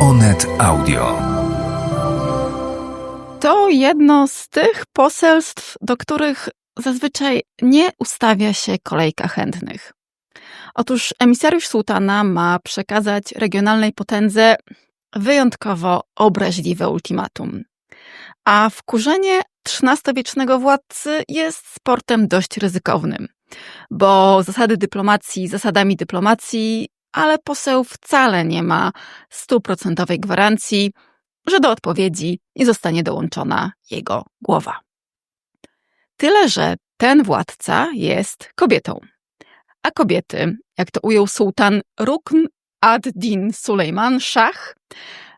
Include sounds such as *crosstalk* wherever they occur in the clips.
Onet Audio. To jedno z tych poselstw, do których zazwyczaj nie ustawia się kolejka chętnych. Otóż emisariusz sułtana ma przekazać regionalnej potędze wyjątkowo obraźliwe ultimatum. A wkurzenie XIII-wiecznego władcy jest sportem dość ryzykownym, bo zasady dyplomacji zasadami dyplomacji, ale poseł wcale nie ma stuprocentowej gwarancji, że do odpowiedzi nie zostanie dołączona jego głowa. Tyle, że ten władca jest kobietą. A kobiety, jak to ujął sułtan Rukn ad-Din Sulejman Shah,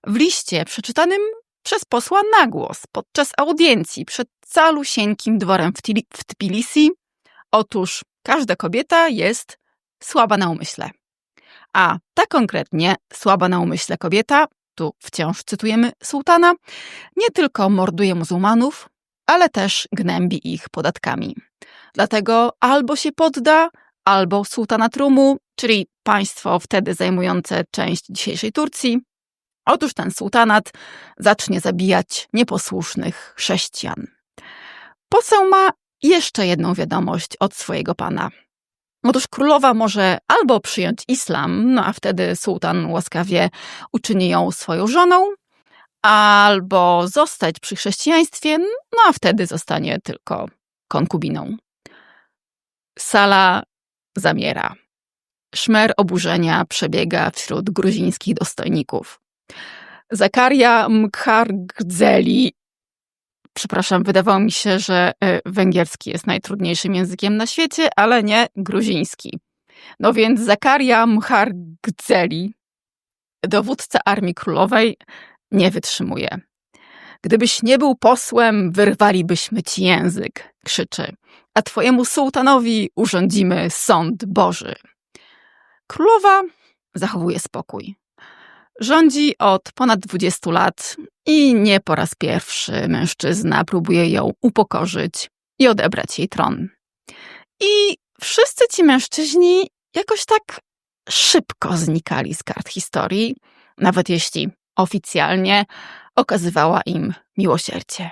w liście przeczytanym przez posła na głos podczas audiencji przed calusieńkim dworem w Tbilisi, otóż każda kobieta jest słaba na umyśle. A ta konkretnie słaba na umyśle kobieta, tu wciąż cytujemy sułtana, nie tylko morduje muzułmanów, ale też gnębi ich podatkami. Dlatego albo się podda, albo sułtana Trumu, czyli państwo wtedy zajmujące część dzisiejszej Turcji, otóż ten sułtanat zacznie zabijać nieposłusznych chrześcijan. Poseł ma jeszcze jedną wiadomość od swojego pana. Otóż królowa może albo przyjąć islam, no a wtedy sułtan łaskawie uczyni ją swoją żoną, albo zostać przy chrześcijaństwie, no a wtedy zostanie tylko konkubiną. Sala zamiera. Szmer oburzenia przebiega wśród gruzińskich dostojników. Zakaria Mkhargdzeli Przepraszam, wydawało mi się, że e, węgierski jest najtrudniejszym językiem na świecie, ale nie gruziński. No więc Zakaria Mhargdzeli, dowódca Armii Królowej, nie wytrzymuje. Gdybyś nie był posłem, wyrwalibyśmy ci język, krzyczy, a twojemu sułtanowi urządzimy sąd Boży. Królowa zachowuje spokój. Rządzi od ponad 20 lat i nie po raz pierwszy mężczyzna próbuje ją upokorzyć i odebrać jej tron. I wszyscy ci mężczyźni jakoś tak szybko znikali z kart historii, nawet jeśli oficjalnie okazywała im miłosierdzie.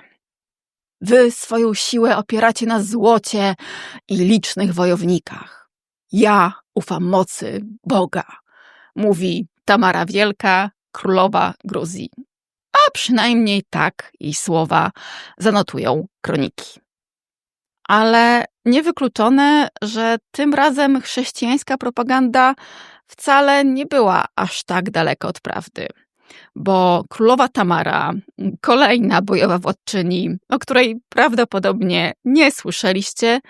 Wy swoją siłę opieracie na złocie i licznych wojownikach. Ja ufam mocy Boga, mówi Tamara Wielka, królowa Gruzji. A przynajmniej tak jej słowa zanotują kroniki. Ale niewykluczone, że tym razem chrześcijańska propaganda wcale nie była aż tak daleko od prawdy. Bo królowa Tamara, kolejna bojowa władczyni, o której prawdopodobnie nie słyszeliście,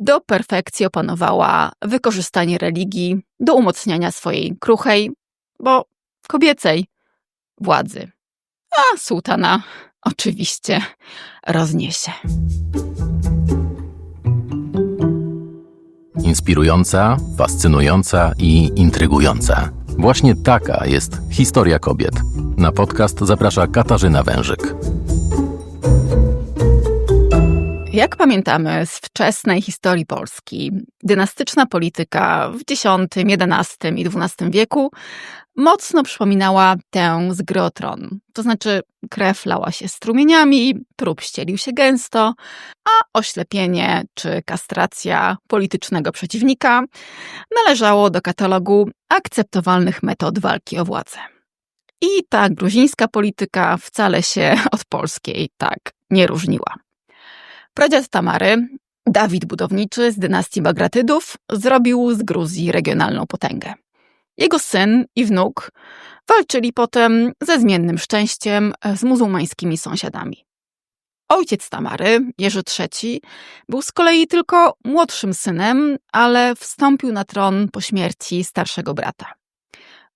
do perfekcji opanowała wykorzystanie religii do umocniania swojej kruchej, bo kobiecej władzy. A sułtana oczywiście rozniesie. Inspirująca, fascynująca i intrygująca. Właśnie taka jest historia kobiet. Na podcast zaprasza Katarzyna Wężyk. Jak pamiętamy z wczesnej historii Polski, dynastyczna polityka w X, XI i XII wieku mocno przypominała tę z gry o tron. To znaczy krew lała się strumieniami, trup ścielił się gęsto, a oślepienie czy kastracja politycznego przeciwnika należało do katalogu akceptowalnych metod walki o władzę. I ta gruzińska polityka wcale się od polskiej tak nie różniła. Pradziad Tamary, Dawid Budowniczy z dynastii Bagratydów, zrobił z Gruzji regionalną potęgę. Jego syn i wnuk walczyli potem ze zmiennym szczęściem z muzułmańskimi sąsiadami. Ojciec Tamary, Jerzy III, był z kolei tylko młodszym synem, ale wstąpił na tron po śmierci starszego brata.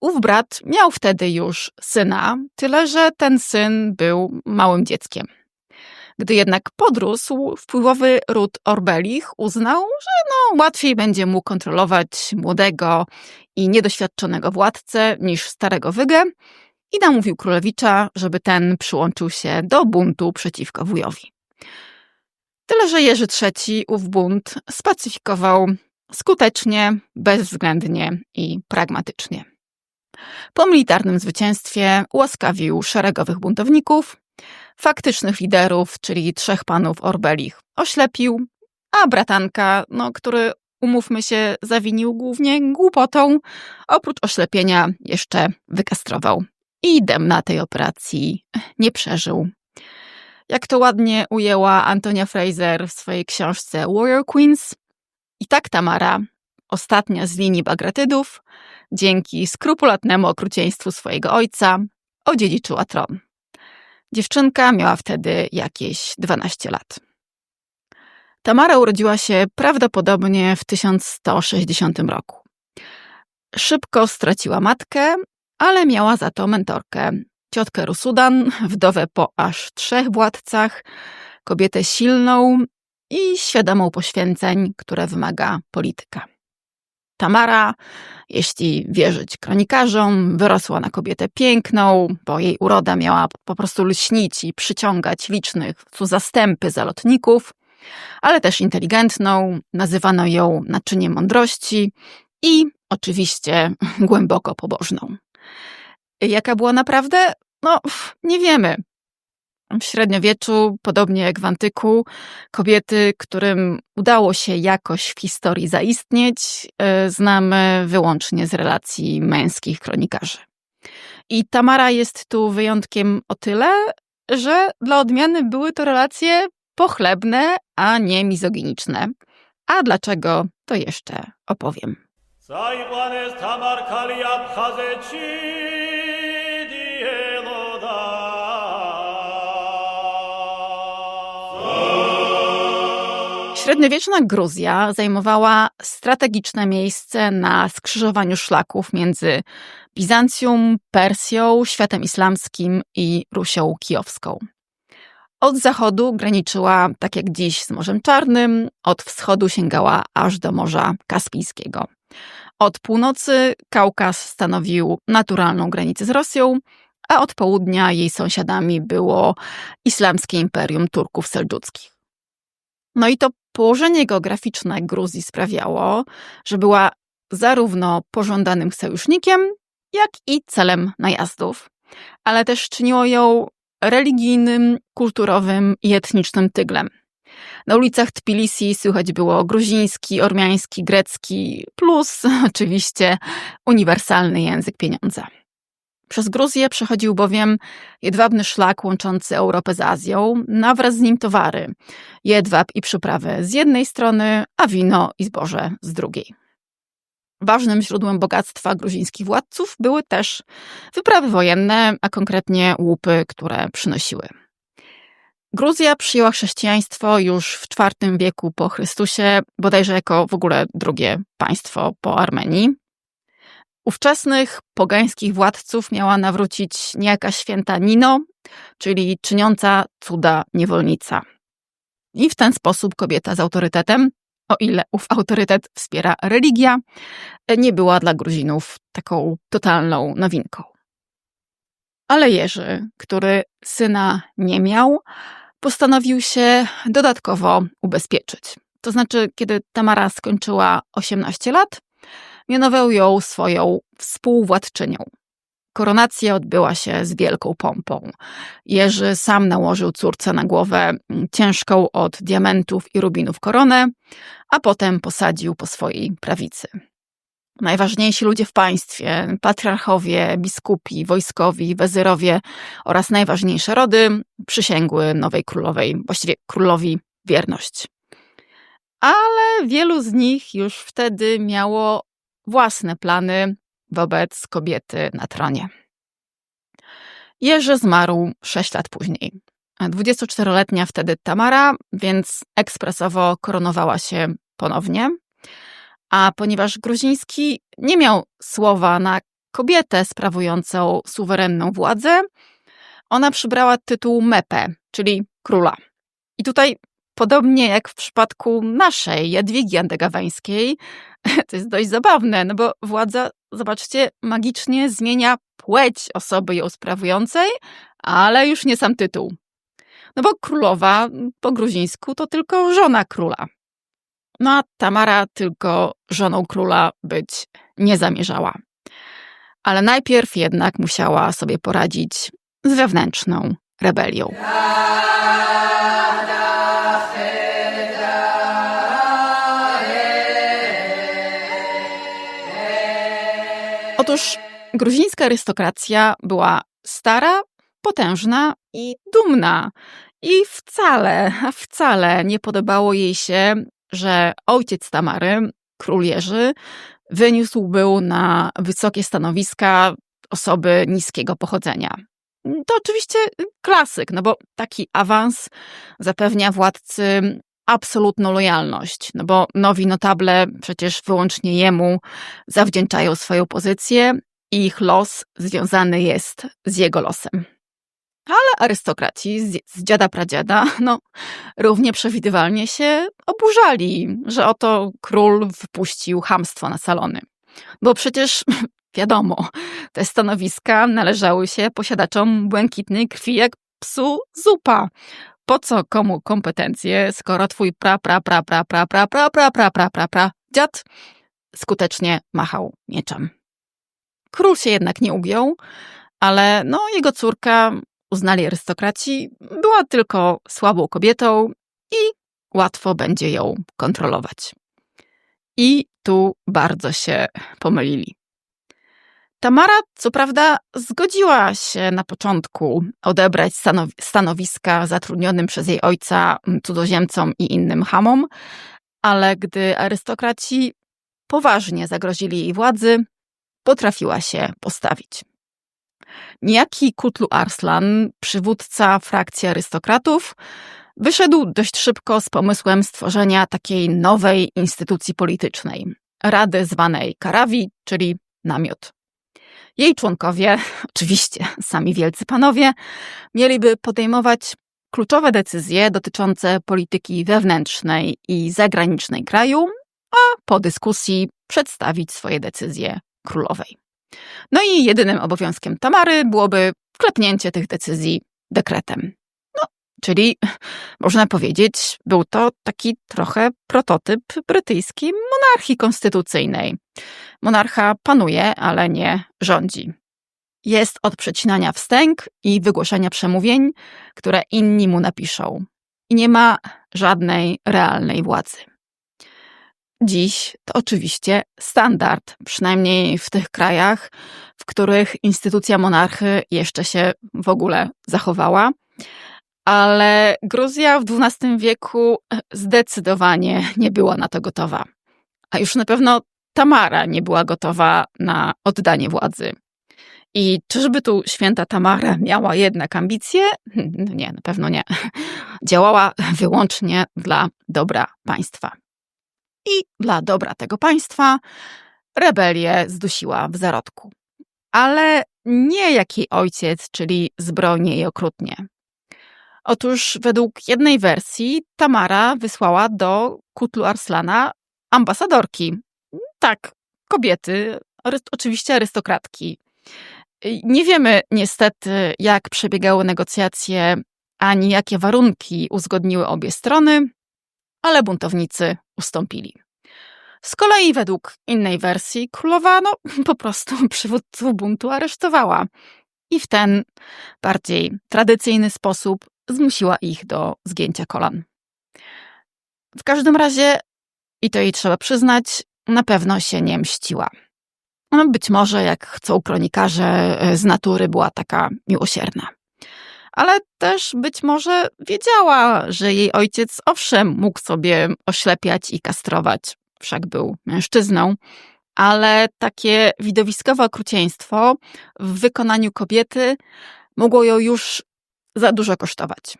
Ów brat miał wtedy już syna, tyle że ten syn był małym dzieckiem. Gdy jednak podrósł, wpływowy ród Orbelich uznał, że no, łatwiej będzie mu kontrolować młodego i niedoświadczonego władcę niż starego wygę i namówił królewicza, żeby ten przyłączył się do buntu przeciwko wujowi. Tyle, że Jerzy III ów bunt spacyfikował skutecznie, bezwzględnie i pragmatycznie. Po militarnym zwycięstwie ułaskawił szeregowych buntowników, faktycznych liderów, czyli trzech panów Orbelich, oślepił, a bratanka, no, który umówmy się, zawinił głównie głupotą, oprócz oślepienia jeszcze wykastrował. I demna tej operacji nie przeżył. Jak to ładnie ujęła Antonia Fraser w swojej książce Warrior Queens, i tak Tamara, ostatnia z linii Bagratydów, dzięki skrupulatnemu okrucieństwu swojego ojca, odziedziczyła tron. Dziewczynka miała wtedy jakieś 12 lat. Tamara urodziła się prawdopodobnie w 1160 roku. Szybko straciła matkę, ale miała za to mentorkę. Ciotkę Rusudan, wdowę po aż trzech władcach, kobietę silną i świadomą poświęceń, które wymaga polityka. Tamara, jeśli wierzyć kronikarzom, wyrosła na kobietę piękną, bo jej uroda miała po prostu lśnić i przyciągać licznych tu zastępy zalotników, ale też inteligentną, nazywano ją naczyniem mądrości i oczywiście *laughs* głęboko pobożną. Jaka była naprawdę? No, nie wiemy. W średniowieczu, podobnie jak w antyku, kobiety, którym udało się jakoś w historii zaistnieć, e, znamy wyłącznie z relacji męskich kronikarzy. I Tamara jest tu wyjątkiem o tyle, że dla odmiany były to relacje pochlebne, a nie mizoginiczne. A dlaczego, to jeszcze opowiem. Średniowieczna Gruzja zajmowała strategiczne miejsce na skrzyżowaniu szlaków między Bizancjum, Persją, światem islamskim i Rusią Kijowską. Od zachodu graniczyła, tak jak dziś, z Morzem Czarnym, od wschodu sięgała aż do Morza Kaspijskiego. Od północy Kaukaz stanowił naturalną granicę z Rosją, a od południa jej sąsiadami było islamskie imperium Turków seldżuckich. No i to położenie geograficzne Gruzji sprawiało, że była zarówno pożądanym sojusznikiem, jak i celem najazdów, ale też czyniło ją religijnym, kulturowym i etnicznym tyglem. Na ulicach Tbilisi słychać było gruziński, ormiański, grecki, plus oczywiście uniwersalny język pieniądza. Przez Gruzję przechodził bowiem jedwabny szlak łączący Europę z Azją, a wraz z nim towary, jedwab i przyprawy z jednej strony, a wino i zboże z drugiej. Ważnym źródłem bogactwa gruzińskich władców były też wyprawy wojenne, a konkretnie łupy, które przynosiły. Gruzja przyjęła chrześcijaństwo już w IV wieku po Chrystusie, bodajże jako w ogóle drugie państwo po Armenii. Ówczesnych pogańskich władców miała nawrócić niejaka święta Nino, czyli czyniąca cuda niewolnica. I w ten sposób kobieta z autorytetem o ile ów autorytet wspiera religia, nie była dla Gruzinów taką totalną nowinką. Ale Jerzy, który syna nie miał, postanowił się dodatkowo ubezpieczyć. To znaczy, kiedy Tamara skończyła 18 lat, mianował ją swoją współwładczynią. Koronacja odbyła się z wielką pompą. Jerzy sam nałożył córce na głowę ciężką od diamentów i rubinów koronę, a potem posadził po swojej prawicy. Najważniejsi ludzie w państwie, patriarchowie, biskupi, wojskowi, wezyrowie oraz najważniejsze rody przysięgły nowej królowej, właściwie królowi, wierność. Ale wielu z nich już wtedy miało własne plany wobec kobiety na tronie. Jerzy zmarł sześć lat później. 24-letnia wtedy Tamara, więc ekspresowo koronowała się ponownie. A ponieważ Gruziński nie miał słowa na kobietę sprawującą suwerenną władzę, ona przybrała tytuł Mepe, czyli króla. I tutaj, podobnie jak w przypadku naszej Jadwigi Andegaweńskiej, *laughs* to jest dość zabawne, no bo władza, zobaczcie, magicznie zmienia płeć osoby ją sprawującej, ale już nie sam tytuł. No bo królowa po gruzińsku to tylko żona króla. No a Tamara tylko żoną króla być nie zamierzała. ale najpierw jednak musiała sobie poradzić z wewnętrzną rebelią. Otóż gruzińska arystokracja była stara, potężna i dumna. I wcale, wcale nie podobało jej się, że ojciec Tamary, król Jerzy, wyniósł był na wysokie stanowiska osoby niskiego pochodzenia. To oczywiście klasyk, no bo taki awans zapewnia władcy absolutną lojalność, no bo nowi notable przecież wyłącznie jemu zawdzięczają swoją pozycję i ich los związany jest z jego losem. Ale arystokraci z, z dziada pradziada, no, równie przewidywalnie się oburzali, że oto król wypuścił hamstwo na salony. Bo przecież *laughs* wiadomo, te stanowiska należały się posiadaczom błękitnej krwi jak psu zupa. Po co komu kompetencje, skoro twój pra pra pra pra pra pra pra pra pra pra pra pra dziad skutecznie machał mieczem. Król się jednak nie ugiął, ale no jego córka uznali arystokraci, była tylko słabą kobietą i łatwo będzie ją kontrolować. I tu bardzo się pomylili. Tamara, co prawda, zgodziła się na początku odebrać stanowiska zatrudnionym przez jej ojca cudzoziemcom i innym hamom, ale gdy arystokraci poważnie zagrozili jej władzy, potrafiła się postawić. Niejaki Kutlu Arslan, przywódca frakcji arystokratów, wyszedł dość szybko z pomysłem stworzenia takiej nowej instytucji politycznej, rady zwanej Karawi, czyli namiot. Jej członkowie, oczywiście sami wielcy panowie, mieliby podejmować kluczowe decyzje dotyczące polityki wewnętrznej i zagranicznej kraju, a po dyskusji przedstawić swoje decyzje królowej. No i jedynym obowiązkiem Tamary byłoby klepnięcie tych decyzji dekretem. Czyli można powiedzieć, był to taki trochę prototyp brytyjskiej monarchii konstytucyjnej. Monarcha panuje, ale nie rządzi. Jest od przecinania wstęg i wygłoszenia przemówień, które inni mu napiszą. I nie ma żadnej realnej władzy. Dziś to oczywiście standard, przynajmniej w tych krajach, w których instytucja monarchy jeszcze się w ogóle zachowała. Ale Gruzja w XII wieku zdecydowanie nie była na to gotowa. A już na pewno Tamara nie była gotowa na oddanie władzy. I czyżby tu święta Tamara miała jednak ambicje? *laughs* Nie, na pewno nie. *laughs* Działała wyłącznie dla dobra państwa i dla dobra tego państwa rebelię zdusiła w zarodku. Ale nie jak jej ojciec, czyli zbrojnie i okrutnie. Otóż według jednej wersji Tamara wysłała do Kutlu Arslana ambasadorki. Tak, kobiety, oczywiście arystokratki. Nie wiemy niestety, jak przebiegały negocjacje, ani jakie warunki uzgodniły obie strony, ale buntownicy ustąpili. Z kolei według innej wersji królowa no, *laughs* po prostu przywódców buntu aresztowała i w ten bardziej tradycyjny sposób zmusiła ich do zgięcia kolan. W każdym razie, i to jej trzeba przyznać, na pewno się nie mściła. No, być może, jak chcą kronikarze, z natury była taka miłosierna ale też być może wiedziała, że jej ojciec owszem mógł sobie oślepiać i kastrować, wszak był mężczyzną, ale takie widowiskowe okrucieństwo w wykonaniu kobiety mogło ją już za dużo kosztować.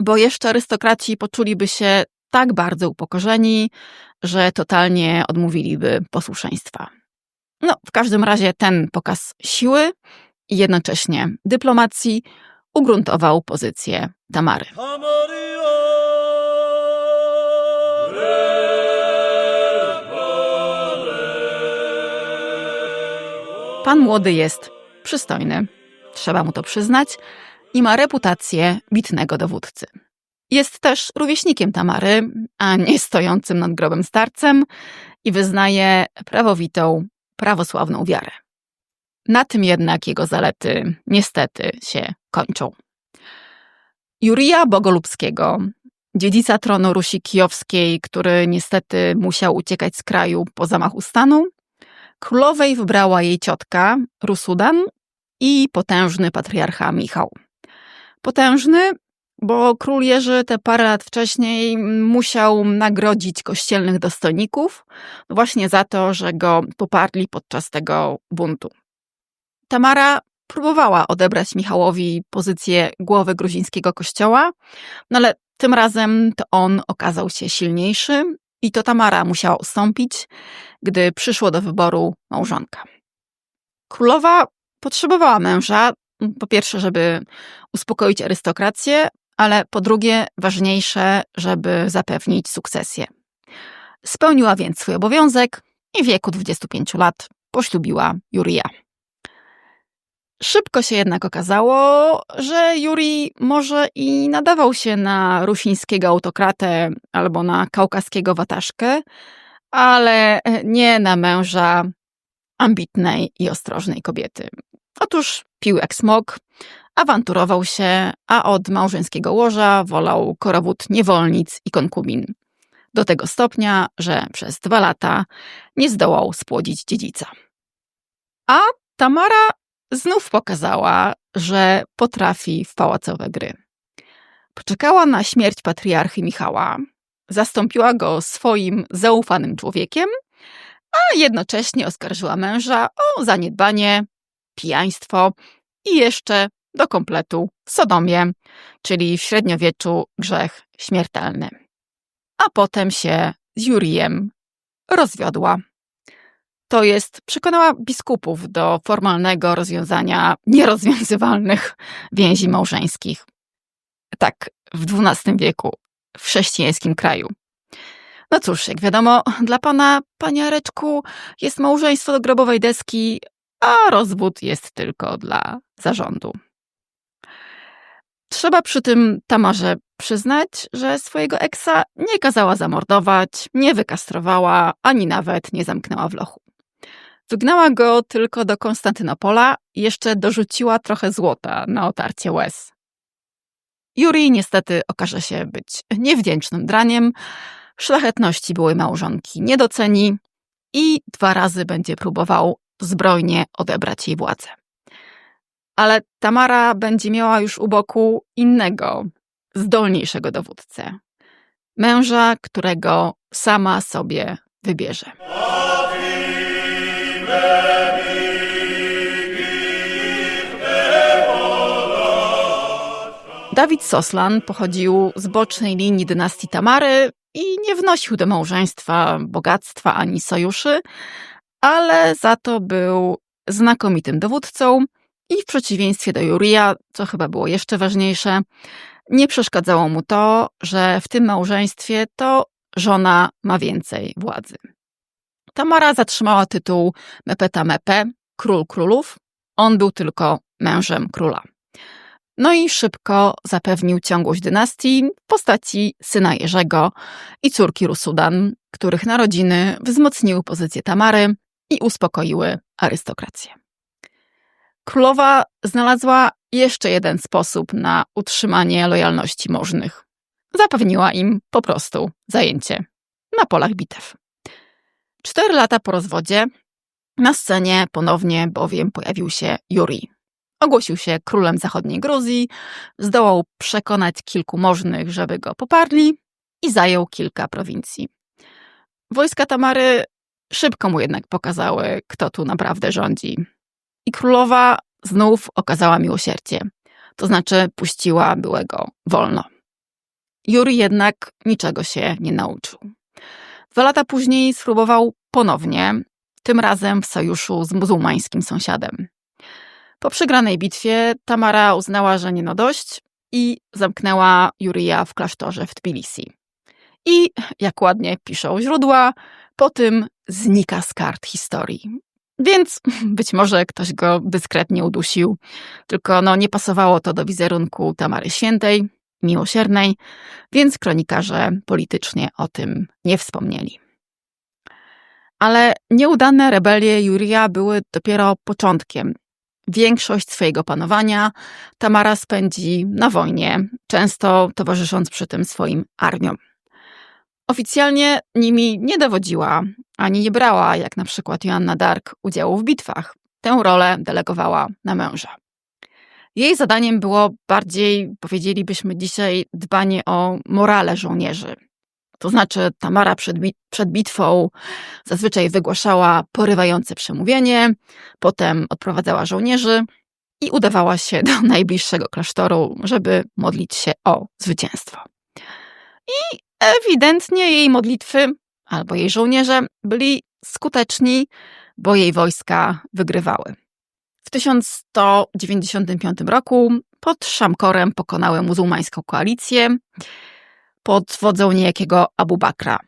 Bo jeszcze arystokraci poczuliby się tak bardzo upokorzeni, że totalnie odmówiliby posłuszeństwa. No, w każdym razie ten pokaz siły i jednocześnie dyplomacji ugruntował pozycję Tamary. Pan młody jest przystojny, trzeba mu to przyznać, i ma reputację bitnego dowódcy. Jest też rówieśnikiem Tamary, a nie stojącym nad grobem starcem i wyznaje prawowitą, prawosławną wiarę. Na tym jednak jego zalety niestety się kończą. Jurija Bogolubskiego, dziedzica tronu Rusi Kijowskiej, który niestety musiał uciekać z kraju po zamachu stanu, królowej wybrała jej ciotka Rusudan i potężny patriarcha Michał. Potężny, bo król Jerzy te parę lat wcześniej musiał nagrodzić kościelnych dostojników właśnie za to, że go poparli podczas tego buntu. Tamara próbowała odebrać Michałowi pozycję głowy gruzińskiego kościoła, no ale tym razem to on okazał się silniejszy i to Tamara musiała ustąpić, gdy przyszło do wyboru małżonka. Królowa potrzebowała męża, po pierwsze, żeby uspokoić arystokrację, ale po drugie, ważniejsze, żeby zapewnić sukcesję. Spełniła więc swój obowiązek i w wieku 25 lat poślubiła Jurija. Szybko się jednak okazało, że Juri może i nadawał się na rusińskiego autokratę albo na kaukaskiego wataszkę, ale nie na męża ambitnej i ostrożnej kobiety. Otóż pił jak smok, awanturował się, a od małżeńskiego łoża wolał korowód niewolnic i konkubin. Do tego stopnia, że przez dwa lata nie zdołał spłodzić dziedzica. A Tamara znów pokazała, że potrafi w pałacowe gry. Poczekała na śmierć patriarchy Michała, zastąpiła go swoim zaufanym człowiekiem, a jednocześnie oskarżyła męża o zaniedbanie, pijaństwo i jeszcze do kompletu sodomię, czyli w średniowieczu grzech śmiertelny. A potem się z Jurijem rozwiodła. To jest, przekonała biskupów do formalnego rozwiązania nierozwiązywalnych więzi małżeńskich. Tak, w XII wieku, w chrześcijańskim kraju. No cóż, jak wiadomo, dla pana, paniareczku, jest małżeństwo do grobowej deski, a rozwód jest tylko dla zarządu. Trzeba przy tym Tamarze przyznać, że swojego eksa nie kazała zamordować, nie wykastrowała, ani nawet nie zamknęła w lochu. Wygnała go tylko do Konstantynopola i jeszcze dorzuciła trochę złota na otarcie łez. Juri niestety okaże się być niewdzięcznym draniem, szlachetności byłej małżonki nie doceni i dwa razy będzie próbował zbrojnie odebrać jej władzę. Ale Tamara będzie miała już u boku innego, zdolniejszego dowódcę. Męża, którego sama sobie wybierze. Dawid Soslan pochodził z bocznej linii dynastii Tamary i nie wnosił do małżeństwa bogactwa ani sojuszy, ale za to był znakomitym dowódcą i w przeciwieństwie do Jurija, co chyba było jeszcze ważniejsze, nie przeszkadzało mu to, że w tym małżeństwie to żona ma więcej władzy. Tamara zatrzymała tytuł Mepeta Mepe, król królów. On był tylko mężem króla. No i szybko zapewnił ciągłość dynastii w postaci syna Jerzego i córki Rusudan, których narodziny wzmocniły pozycję Tamary i uspokoiły arystokrację. Królowa znalazła jeszcze jeden sposób na utrzymanie lojalności możnych. Zapewniła im po prostu zajęcie na polach bitew. Cztery lata po rozwodzie na scenie ponownie bowiem pojawił się Juri. Ogłosił się królem zachodniej Gruzji, zdołał przekonać kilku możnych, żeby go poparli i zajął kilka prowincji. Wojska Tamary szybko mu jednak pokazały, kto tu naprawdę rządzi. I królowa znów okazała miłosierdzie, to znaczy puściła byłego wolno. Juri jednak niczego się nie nauczył. Dwa lata później spróbował ponownie, tym razem w sojuszu z muzułmańskim sąsiadem. Po przegranej bitwie Tamara uznała, że nie no dość i zamknęła Jurija w klasztorze w Tbilisi. I, jak ładnie piszą źródła, po tym znika z kart historii. Więc być może ktoś go dyskretnie udusił, tylko no, nie pasowało to do wizerunku Tamary Świętej, miłosiernej, więc kronikarze politycznie o tym nie wspomnieli. Ale nieudane rebelie Jurija były dopiero początkiem. Większość swojego panowania Tamara spędzi na wojnie, często towarzysząc przy tym swoim armiom. Oficjalnie nimi nie dowodziła, ani nie brała, jak na przykład Joanna Dark, udziału w bitwach. Tę rolę delegowała na męża. Jej zadaniem było bardziej, powiedzielibyśmy dzisiaj, dbanie o morale żołnierzy. To znaczy, Tamara przed, przed bitwą zazwyczaj wygłaszała porywające przemówienie, potem odprowadzała żołnierzy i udawała się do najbliższego klasztoru, żeby modlić się o zwycięstwo. I ewidentnie jej modlitwy albo jej żołnierze byli skuteczni, bo jej wojska wygrywały. W 1195 roku pod Szamkorem pokonały muzułmańską koalicję pod wodzą niejakiego Abu Bakra.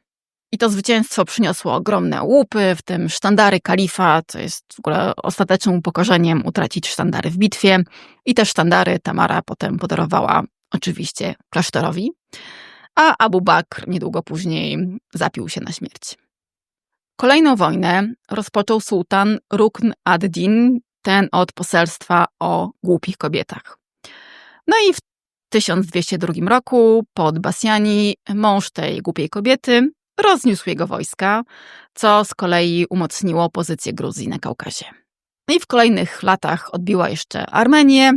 I to zwycięstwo przyniosło ogromne łupy, w tym sztandary kalifa, co jest w ogóle ostatecznym upokorzeniem utracić sztandary w bitwie. I te sztandary Tamara potem podarowała oczywiście klasztorowi, a Abu Bakr niedługo później zapił się na śmierć. Kolejną wojnę rozpoczął sułtan Rukn ad-Din, ten od poselstwa o głupich kobietach. No i w 1202 roku pod Basjani mąż tej głupiej kobiety rozniósł jego wojska, co z kolei umocniło pozycję Gruzji na Kaukazie. No I w kolejnych latach odbiła jeszcze Armenię,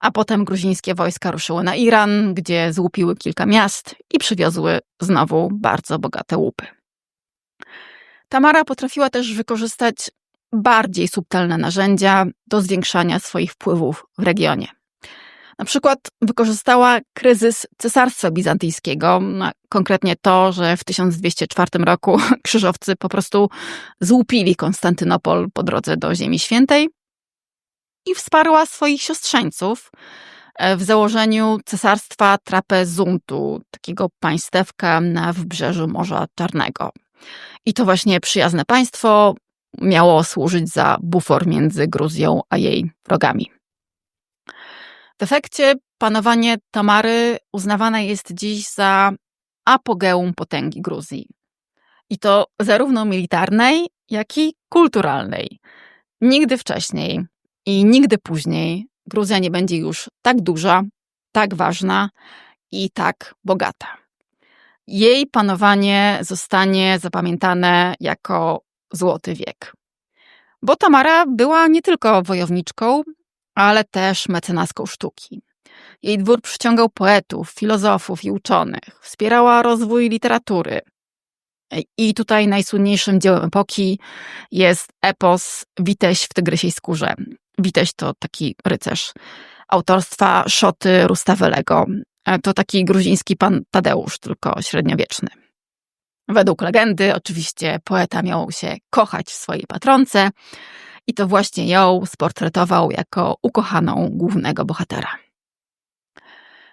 a potem gruzińskie wojska ruszyły na Iran, gdzie złupiły kilka miast i przywiozły znowu bardzo bogate łupy. Tamara potrafiła też wykorzystać bardziej subtelne narzędzia do zwiększania swoich wpływów w regionie. Na przykład wykorzystała kryzys Cesarstwa Bizantyjskiego, konkretnie to, że w 1204 roku *laughs* krzyżowcy po prostu złupili Konstantynopol po drodze do Ziemi Świętej i wsparła swoich siostrzeńców e, w założeniu cesarstwa Trapezuntu, takiego państewka na wybrzeżu Morza Czarnego. I to właśnie przyjazne państwo miało służyć za bufor między Gruzją a jej wrogami. W efekcie panowanie Tamary uznawane jest dziś za apogeum potęgi Gruzji. I to zarówno militarnej, jak i kulturalnej. Nigdy wcześniej i nigdy później Gruzja nie będzie już tak duża, tak ważna i tak bogata. Jej panowanie zostanie zapamiętane jako złoty wiek. Bo Tamara była nie tylko wojowniczką, ale też mecenaską sztuki. Jej dwór przyciągał poetów, filozofów i uczonych, wspierała rozwój literatury. I tutaj najsłynniejszym dziełem epoki jest epos Witeś w tygrysiej skórze. Witeś to taki rycerz autorstwa Szoty Rustawelego. To taki gruziński pan Tadeusz, tylko średniowieczny. Według legendy, oczywiście, poeta miał się kochać w swojej patronce, i to właśnie ją sportretował jako ukochaną głównego bohatera.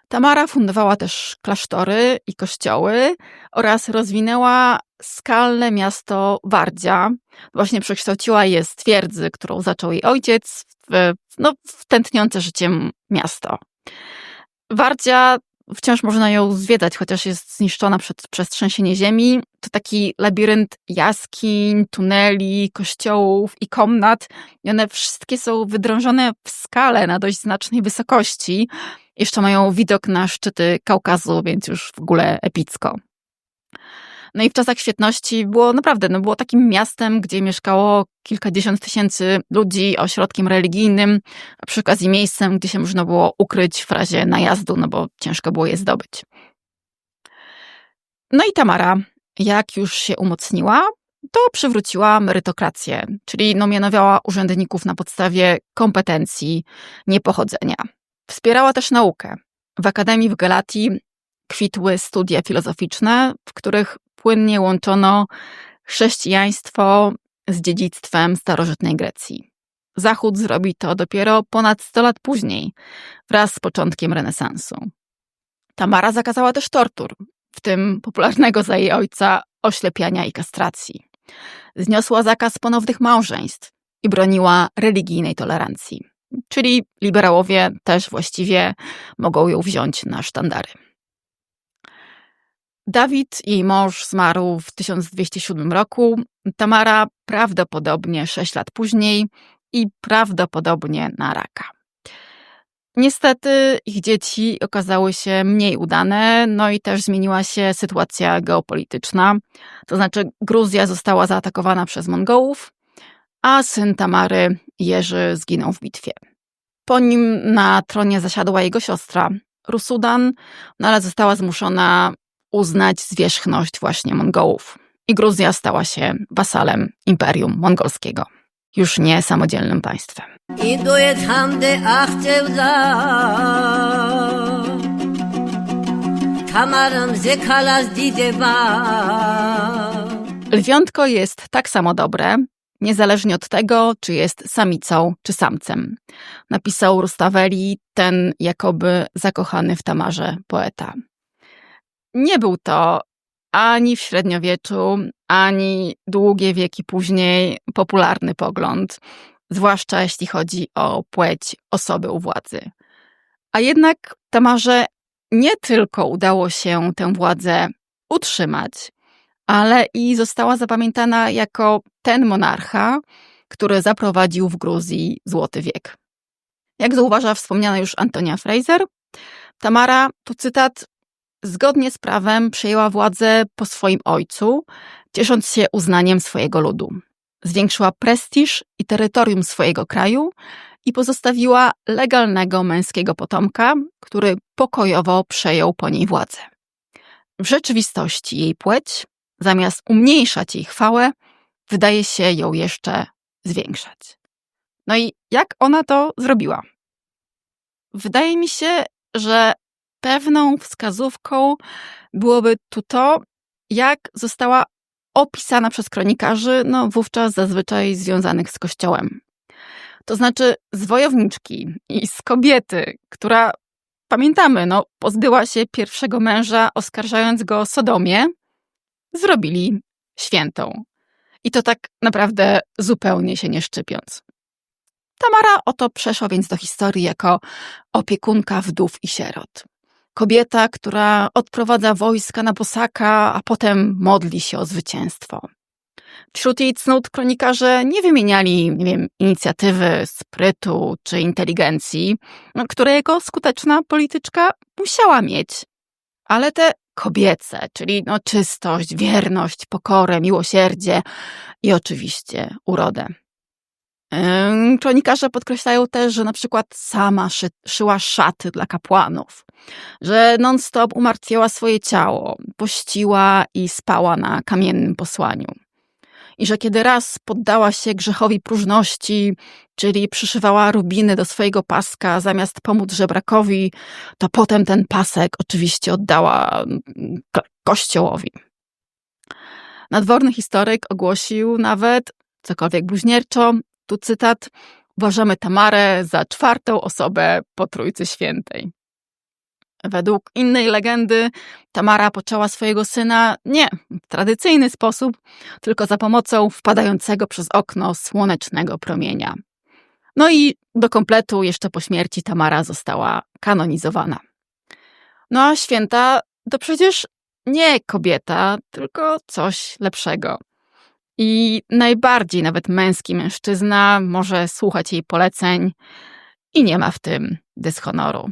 Tamara fundowała też klasztory i kościoły oraz rozwinęła skalne miasto Wardzia. Właśnie przekształciła je z twierdzy, którą zaczął jej ojciec, w, no, w tętniące życiem miasto. Wardzia wciąż można ją zwiedzać, chociaż jest zniszczona przed, przez trzęsienie ziemi. To taki labirynt jaskiń, tuneli, kościołów i komnat. I one wszystkie są wydrążone w skale na dość znacznej wysokości. Jeszcze mają widok na szczyty Kaukazu, więc już w ogóle epicko. No i w czasach świetności było naprawdę, no było takim miastem, gdzie mieszkało kilkadziesiąt tysięcy ludzi, ośrodkiem religijnym, a przy okazji miejscem, gdzie się można było ukryć w razie najazdu, no bo ciężko było je zdobyć. No i Tamara, jak już się umocniła, to przywróciła merytokrację, czyli nominowała urzędników na podstawie kompetencji, nie pochodzenia. Wspierała też naukę. W Akademii w Galatii kwitły studia filozoficzne, w których płynnie łączono chrześcijaństwo z dziedzictwem starożytnej Grecji. Zachód zrobi to dopiero ponad 100 lat później, wraz z początkiem renesansu. Tamara zakazała też tortur, w tym popularnego za jej ojca oślepiania i kastracji. Zniosła zakaz ponownych małżeństw i broniła religijnej tolerancji. Czyli liberałowie też właściwie mogą ją wziąć na sztandary. Dawid, jej mąż, zmarł w 1207 roku. Tamara prawdopodobnie 6 lat później i prawdopodobnie na raka. Niestety ich dzieci okazały się mniej udane, no i też zmieniła się sytuacja geopolityczna. To znaczy Gruzja została zaatakowana przez Mongołów, a syn Tamary, Jerzy, zginął w bitwie. Po nim na tronie zasiadła jego siostra, Rusudan, no ale została zmuszona uznać zwierzchność właśnie Mongołów. I Gruzja stała się wasalem Imperium Mongolskiego, już nie samodzielnym państwem. Lwiątko jest tak samo dobre, niezależnie od tego, czy jest samicą czy samcem. Napisał Rustaveli, ten jakoby zakochany w Tamarze poeta. Nie był to ani w średniowieczu, ani długie wieki później popularny pogląd, zwłaszcza jeśli chodzi o płeć osoby u władzy. A jednak Tamarze nie tylko udało się tę władzę utrzymać, ale i została zapamiętana jako ten monarcha, który zaprowadził w Gruzji złoty wiek. Jak zauważa wspomniana już Antonia Fraser, Tamara, tu cytat, zgodnie z prawem przejęła władzę po swoim ojcu, ciesząc się uznaniem swojego ludu. Zwiększyła prestiż i terytorium swojego kraju i pozostawiła legalnego męskiego potomka, który pokojowo przejął po niej władzę. W rzeczywistości jej płeć, zamiast umniejszać jej chwałę, wydaje się ją jeszcze zwiększać. No i jak ona to zrobiła? Wydaje mi się, że pewną wskazówką byłoby tu to, jak została opisana przez kronikarzy, no wówczas zazwyczaj związanych z kościołem. To znaczy z wojowniczki i z kobiety, która, pamiętamy, no, pozbyła się pierwszego męża, oskarżając go o sodomie, zrobili świętą. I to tak naprawdę zupełnie się nie szczypiąc. Tamara oto przeszła więc do historii jako opiekunka wdów i sierot. Kobieta, która odprowadza wojska na Bosaka, a potem modli się o zwycięstwo. Wśród jej cnót kronikarze nie wymieniali, nie wiem, inicjatywy, sprytu czy inteligencji, które jego skuteczna polityczka musiała mieć. Ale te kobiece, czyli no, czystość, wierność, pokorę, miłosierdzie i oczywiście urodę. Kronikarze podkreślają też, że na przykład sama szy, szyła szaty dla kapłanów, że non-stop umartwiała swoje ciało, pościła i spała na kamiennym posłaniu. I że kiedy raz poddała się grzechowi próżności, czyli przyszywała rubiny do swojego paska zamiast pomóc żebrakowi, to potem ten pasek oczywiście oddała kościołowi. Nadworny historyk ogłosił nawet, cokolwiek bluźnierczo, tu cytat, uważamy Tamarę za czwartą osobę po Trójcy Świętej. Według innej legendy Tamara poczęła swojego syna nie w tradycyjny sposób, tylko za pomocą wpadającego przez okno słonecznego promienia. No i do kompletu jeszcze po śmierci Tamara została kanonizowana. No a święta to przecież nie kobieta, tylko coś lepszego. I najbardziej nawet męski mężczyzna może słuchać jej poleceń i nie ma w tym dyshonoru.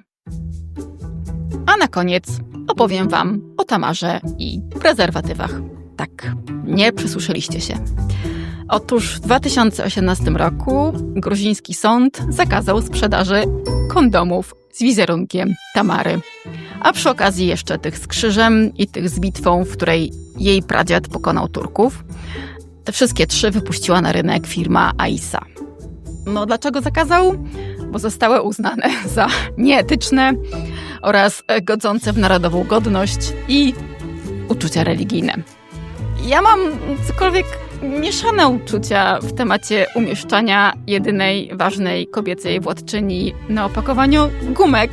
A na koniec opowiem Wam o tamarze i prezerwatywach. Tak, nie przysłyszeliście się. Otóż w 2018 roku gruziński sąd zakazał sprzedaży kondomów z wizerunkiem Tamary. A przy okazji jeszcze tych z krzyżem i tych z bitwą, w której jej pradziad pokonał Turków. Te wszystkie trzy wypuściła na rynek firma AISA. No dlaczego zakazał? Bo zostały uznane *laughs* za nieetyczne oraz godzące w narodową godność i uczucia religijne. Ja mam cokolwiek mieszane uczucia w temacie umieszczania jedynej ważnej kobiecej władczyni na opakowaniu gumek,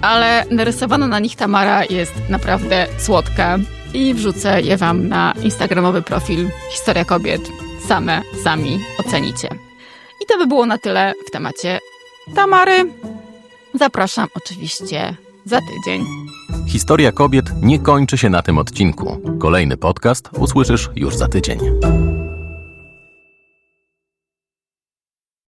ale narysowana na nich Tamara jest naprawdę słodka i wrzucę je Wam na instagramowy profil Historia Kobiet. Same, sami ocenicie. I to by było na tyle w temacie Tamary. Zapraszam oczywiście za tydzień. Historia kobiet nie kończy się na tym odcinku. Kolejny podcast usłyszysz już za tydzień.